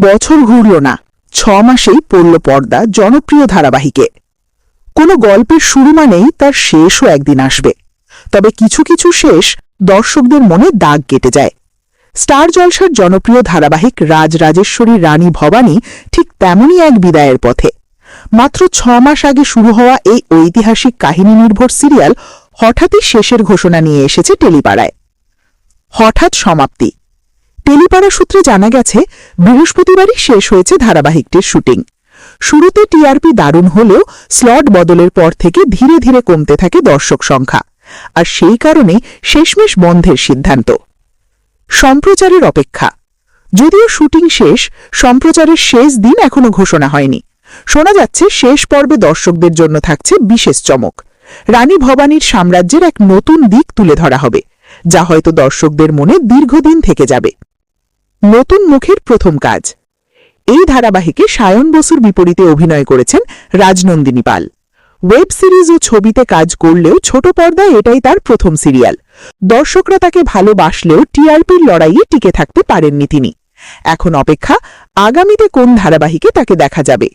বছর ঘুরল না। ছ মাসেই পড়ল পর্দা জনপ্রিয় ধারাবাহিকে। কোনো গল্পের শুরু মানেই তার শেষও একদিন আসবে। তবে কিছু কিছু শেষ দর্শকদের মনে দাগ কেটে যায়। স্টার জলসার জনপ্রিয় ধারাবাহিক রাজ রাজেশ্বরী রানী ভবানী ঠিক তেমনই এক বিদায়ের পথে। মাত্র ছ মাস আগে শুরু হওয়া এই ঐতিহাসিক কাহিনী নির্ভর সিরিয়াল হঠাৎই শেষের ঘোষণা নিয়ে এসেছে টেলিপাড়ায়। হঠাৎ সমাপ্তি। টেলিপাড়া সূত্রে জানা গেছে, বৃহস্পতিবারই শেষ হয়েছে ধারাবাহিকটির শুটিং। শুরুতে টিআরপি দারুণ হলেও স্লট বদলের পর থেকে ধীরে ধীরে কমতে থাকে দর্শক সংখ্যা। আর সেই কারণে শেষমেশ বন্ধের সিদ্ধান্ত। সম্প্রচারের অপেক্ষা। যদিও শুটিং শেষ, সম্প্রচারের শেষ দিন এখনও ঘোষণা হয়নি। শোনা যাচ্ছে, শেষ পর্বে দর্শকদের জন্য থাকছে বিশেষ চমক। রানী ভবানীর সাম্রাজ্যের এক নতুন দিক তুলে ধরা হবে, যা হয়তো দর্শকদের মনে দীর্ঘদিন থেকে যাবে। নতুন মুখের প্রথম কাজ। এই ধারাবাহিকে সায়ন বসুর বিপরীতে অভিনয় করেছেন রাজনন্দিনী পাল। ওয়েব সিরিজ ও ছবিতে কাজ করলেও ছোট পর্দায় এটাই তার প্রথম সিরিয়াল। দর্শকরা তাকে ভালোবাসলেও টিআরপির লড়াইয়ে টিকে থাকতে পারেননি তিনি। এখন অপেক্ষা, আগামীতে কোন ধারাবাহিকে তাকে দেখা যাবে?